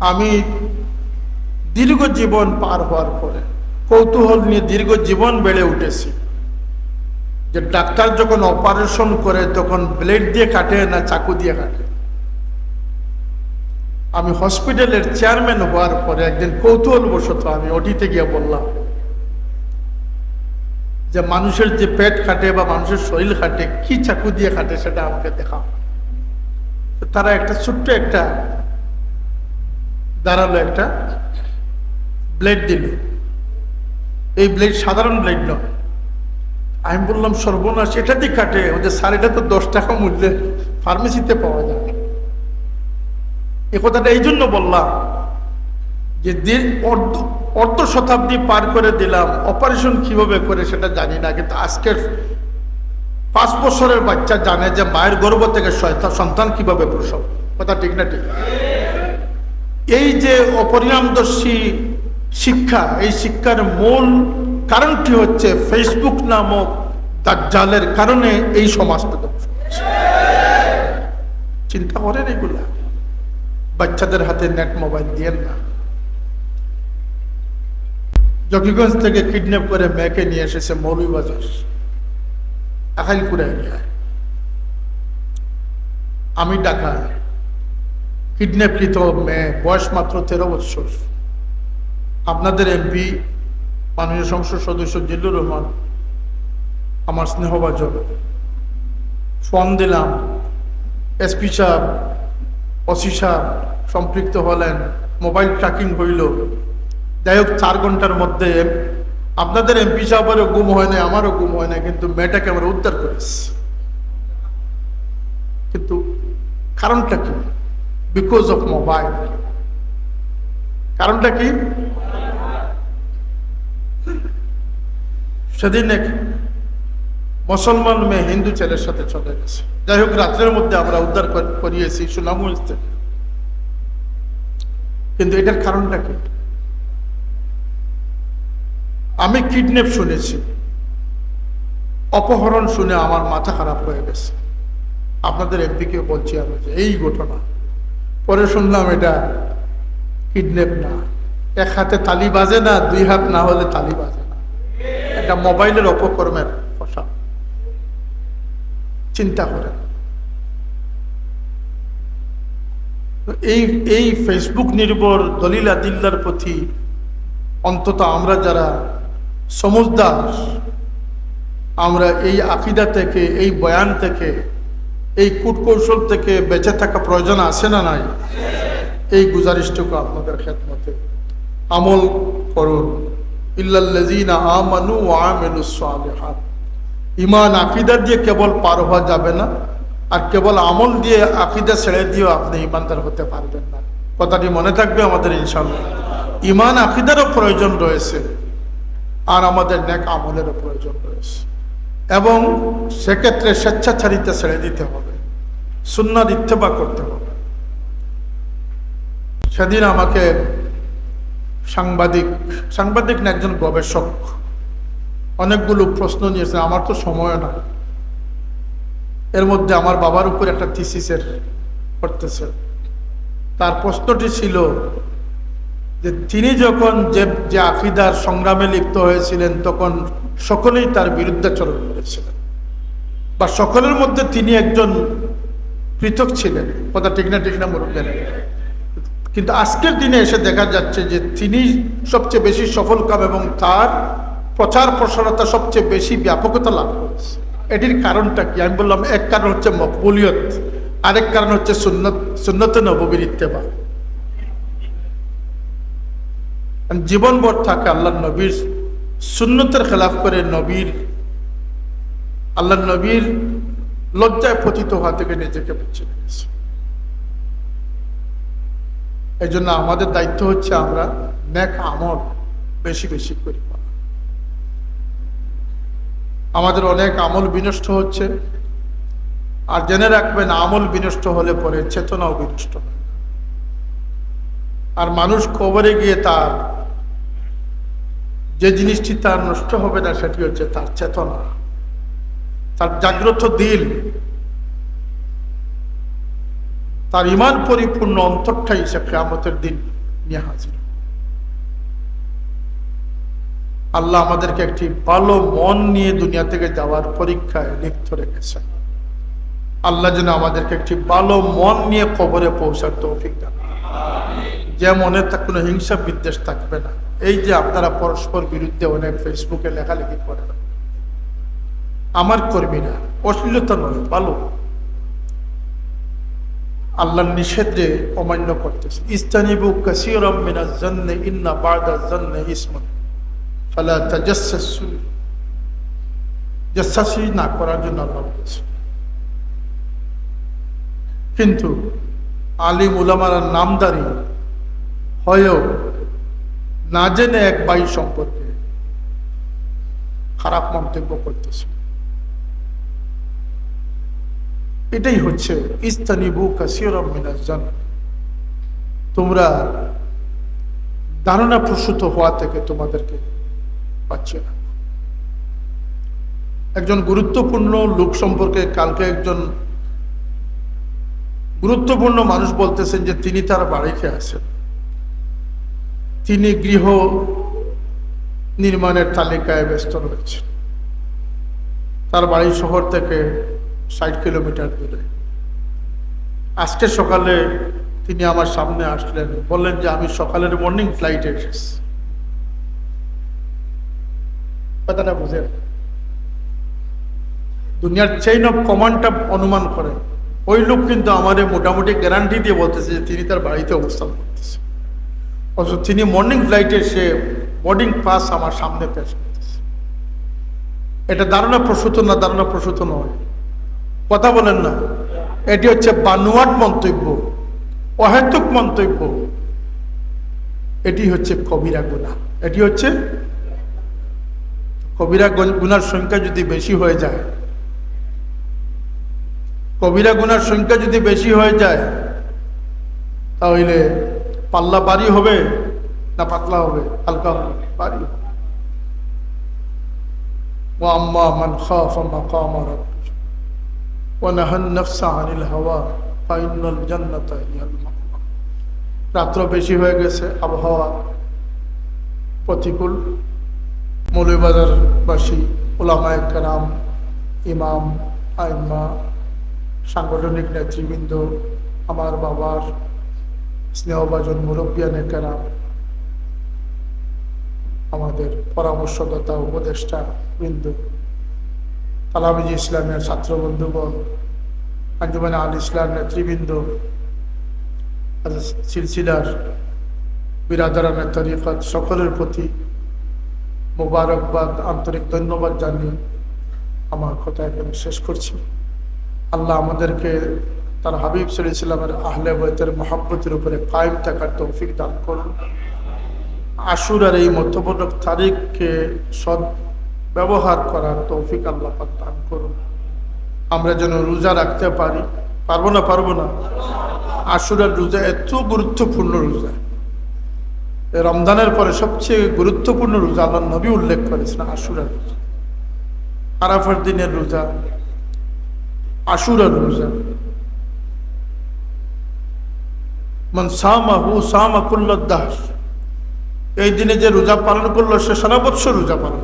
আমি দীর্ঘ জীবন পার হওয়ার পরে কৌতূহল নিয়ে দীর্ঘ জীবন বেড়ে উঠেছি। যে ডাক্তার যখন অপারেশন করে, তখন ব্লেড দিয়ে কাটে না চাকু দিয়ে কাটে? আমি হসপিটালের চেয়ারম্যান হওয়ার পরে একদিন কৌতূহলবশত আমি ওটিতে গিয়ে বললাম যে মানুষের যে পেট কাটে বা মানুষের শরীর কাটে, কি চাকু দিয়ে কাটে সেটা আমাকে দেখাও। তারা একটা ছোট্ট একটা দাঁড়াল একটা ব্লেড দিল। এই ব্লেড সাধারণ ব্লেড নয়। আমি বললাম, সর্বনাশ, এটা দিয়ে কাটে। ওদের এটা তো দশ টাকা মূল্যে ফার্মেসিতে পাওয়া যায়। এ কথাটা এই জন্য বললাম যে দিন অর্ধ অর্ধ শতাব্দী পার করে দিলাম। অপারেশন কীভাবে করে সেটা জানি না, কিন্তু আজকের পাঁচ বছরের বাচ্চা জানে যে মায়ের গর্ব থেকে সন্তান কীভাবে প্রসব। কথা ঠিক না ঠিক? এই যে অপরিণামদর্শী শিক্ষা, এই শিক্ষার মূল কারণটি হচ্ছে ফেসবুক নামক দাজ্জালের কারণে এই সমাজটা। চিন্তা করেন এগুলা। বাচ্চাদের হাতে নেট মোবাইল দিয়ে না। জকিগঞ্জ থেকে কিডন্যাপ করে মেয়েকে নিয়ে এসেছে মৌলভীবাজার। আখাইলপুরা এরিয়ায় আমি ঢাকায়। কিডন্যাপকৃত মেয়ে বয়স মাত্র তেরো বছর। আপনাদের এমপি, মাননীয় সংসদ সদস্য জিল্লুর রহমান, আমার স্নেহভাজন ফোন দিলাম। এসপি সাহেব, ওসি সাহেব সম্পৃক্ত হলেন, মোবাইল ট্র্যাকিং হইল। যাই হোক, চার ঘণ্টার মধ্যে আপনাদের এমপি সাহেবেরও গুম হয় না আমারও গুম হয় না কিন্তু মেয়েটাকে আমরা উদ্ধার করেছি। কিন্তু কারণটা কি? বিকজ অফ মোবাইল কারণটা কি? সেদিন এক মুসলমান মেয়ে হিন্দু ছেলের সাথে চলে গেছে। যাই হোক, রাত্রের মধ্যে আমরা উদ্ধার করিয়েছি সুনামগঞ্জ থেকে কিন্তু এটার কারণটা কি? আমি কিডন্যাপ শুনেছি। অপহরণ শুনে আমার মাথা খারাপ হয়ে গেছে। আপনাদের এমপিকে বলছি আমি যে এই ঘটনা পরে শুনলাম এটা কিডন্যাপ না। এক হাতে তালি বাজে না, দুই হাত না হলে তালি বাজে না। এটা মোবাইলের অপকর্মের ফসা। চিন্তা করেন। এই এই ফেসবুক নির্ভর দলিল আদিল্লার প্রতি অন্তত আমরা যারা সমুজদার আমরা এই আকিদা থেকে, এই বয়ান থেকে এই কূটকৌশল থেকে বেঁচে থাকা প্রয়োজন আছে না নাই? এই গুজারিশটুকু আপনাদের খেদমতে আমল করুন। ইল্লাল্লাযীনা আমানু ওয়া আমিলুস সালিহাত। ইমান আকিদা দিয়ে কেবল পার হওয়া যাবে না, আর কেবল আমল দিয়ে আকিদা ছেড়ে দিয়েও আপনি ইমানদার হতে পারবেন না। কথাটি মনে থাকবে আমাদের ইনশাল্লাহ ইমান আকিদারও প্রয়োজন রয়েছে, আর আমাদের নেক আমলেরও প্রয়োজন রয়েছে। এবং সেক্ষেত্রে স্বেচ্ছাচারিতা ছেড়ে দিতে হবে। সুন্নাত ইত্তেবা করতে হবে। সেদিন আমাকে সাংবাদিক সাংবাদিক না, একজন গবেষক অনেকগুলো প্রশ্ন নিয়েছে। আমার তো সময় না এর মধ্যে আমার বাবার উপর একটা থিসিসের করতেছে। তার প্রশ্নটি ছিল যে তিনি যখন যে যে আকিদার সংগ্রামে লিপ্ত হয়েছিলেন, তখন সকলেই তার বিরুদ্ধাচরণ করেছিলেন। বা সকলের মধ্যে তিনি একজন পৃথক ছিলেন, কথা ঠিক না ঠিক না মরুন কিন্তু আজকের দিনে এসে দেখা যাচ্ছে যে তিনি সবচেয়ে বেশি সফলকাম এবং তার প্রচার প্রসারতা সবচেয়ে বেশি ব্যাপকতা লাভ করেছে। এটির কারণটা কি? আমি বললাম, এক কারণ হচ্ছে মকবুলিয়ত, আরেক কারণ হচ্ছে সুন্নত সুন্নত নবীর ইত্তেবা। জীবনভর থাকে আল্লাহ নবীর সুন্নতের খেলাফ করে নবীর আল্লাহ নবীর লজ্জায় পতিত হওয়া থেকে নিজেকে বেঁচে রেখেছে এই জন্য আমাদের দায়িত্ব হচ্ছে আমরা ন্যাক আমল বেশি বেশি করি। আমাদের অনেক আমল বিনষ্ট হচ্ছে, আর জেনে রাখবেন আমল বিনষ্ট হলে পরে চেতনাও বিনষ্ট হয় আর মানুষ কবরে গিয়ে তার যে জিনিসটি তার নষ্ট হবে না, সেটি হচ্ছে তার চেতনা, তার জাগ্রত দিল। তার ইমান পরিপূর্ণ অন্তরটাই সে কেয়ামতের দিন নিয়ে হাজির আল্লাহ আমাদেরকে একটি ভালো মন নিয়ে দুনিয়া থেকে যাওয়ার পরীক্ষায় লিপ্ত রেখেছেন। আল্লাহ যেন আমাদেরকে একটি ভালো মন নিয়ে কবরে পৌঁছার তৌফিক দেন যে মনে কোনো হিংসা বিদ্বেষ থাকবে না। এই যে আপনারা পরস্পর বিরুদ্ধে অনেক ফেসবুকে লেখালেখি করেন। আমার কর্মীরা অশ্লীলতা নয়, ভালো। আল্লাহর নিষেধে অমান্য করতেছে। ইস্তানিবু কাসীরাম না করার জন্য আল্লাহ কিন্তু আলিম উলামার নামদারি হয়েও না জেনে এক বাই সম্পর্কে খারাপ মন্তব্য করতেছে। এটাই হচ্ছে ইস্তানিবু কাসিরম মিনাজান তোমরা ধারণা প্রসূত হওয়া থেকে তোমাদেরকে পাচ্ছে না একজন গুরুত্বপূর্ণ লোক সম্পর্কে কালকে একজন গুরুত্বপূর্ণ মানুষ বলতেছেন যে তিনি তার বাড়িতে আছেন। তিনি গৃহ নির্মাণের তালিকায় ব্যস্ত রয়েছেন। তার বাড়ি শহর থেকে ষাট কিলোমিটার দূরে। আজকে সকালে তিনি আমার সামনে আসলেন, বললেন যে আমি সকালের মর্নিং ফ্লাইটে এসেছি। কথাটা বুঝেন? দুনিয়ার চেইন অফ কমান্ডটা অনুমান করে ওই লোক কিন্তু আমাদের মোটামুটি গ্যারান্টি দিয়ে বলতেছে যে তিনি তার বাড়িতে অবস্থান করতেছে। অথচ তিনি মর্নিং ফ্লাইটে সে বোর্ডিং পাস আমার সামনে পেশ করতেছে। এটা ধারণা প্রসূত না ধারণা প্রসূত নয়। কথা বলেন না। এটি হচ্ছে বানুয়াট মন্তব্য, অহেতুক মন্তব্য। এটি হচ্ছে কবিরা গুণা। এটি হচ্ছে কবিরা গুনার সংখ্যা যদি বেশি হয়ে যায়, কবিরা গুনার সংখ্যা যদি বেশি হয়ে যায়, তাহলে পাল্লা বাড়ি হবে না পাতলা হবে? হালকা হবে, বাড়ি হবে। মান খাফ মাকাম রাব্বি। ওয়া নাহান নাফসা আনিল হাওয়া ফাইনাল জান্নাতা হিয়াল মাওয়া রাত্র বেশি হয়ে গেছে, আবহাওয়া প্রতিকূল। মৌলবাজারবাসী ওলামায় কারাম, ইমাম আইমা সাংগঠনিক নেতৃবৃন্দ, আমার বাবার স্নেহভাজন মুরব্বিয়ানে কারাম আমাদের পরামর্শদাতা, উপদেষ্টা, বৃন্দ। তালামিজ ইসলামের ছাত্র বন্ধুগণ, আঞ্জুমান আল ইসলাম নেতৃবৃন্দ সিলসিলার বিরাদারানের তরিকত সকলের প্রতি মোবারকবাদ, আন্তরিক ধন্যবাদ জানিয়ে আমার কথা এখানে শেষ করছি। আল্লাহ আমাদেরকে তার হাবিব সাল্লামের আহলে বৈতের মহাব্বতের উপরে কায়েম থাকার তৌফিক দান করুন। আশুরার এই মধ্যবর্ণ তারিখকে সদ ব্যবহার করার তৌফিক আল্লাহ দান করুন। আমরা যেন রোজা রাখতে পারি, পারব না পারব না? আশুরার রোজা এত গুরুত্বপূর্ণ রোজা। রমজানের পরে সবচেয়ে গুরুত্বপূর্ণ রোজা আল্লাহ নবী উল্লেখ করেছেন, আশুরার রোজা। আরাফার দিনের রোজা, আশুরার রোজা। এই দিনে যে রোজা পালন করল সে সারা বৎসর রোজা পালন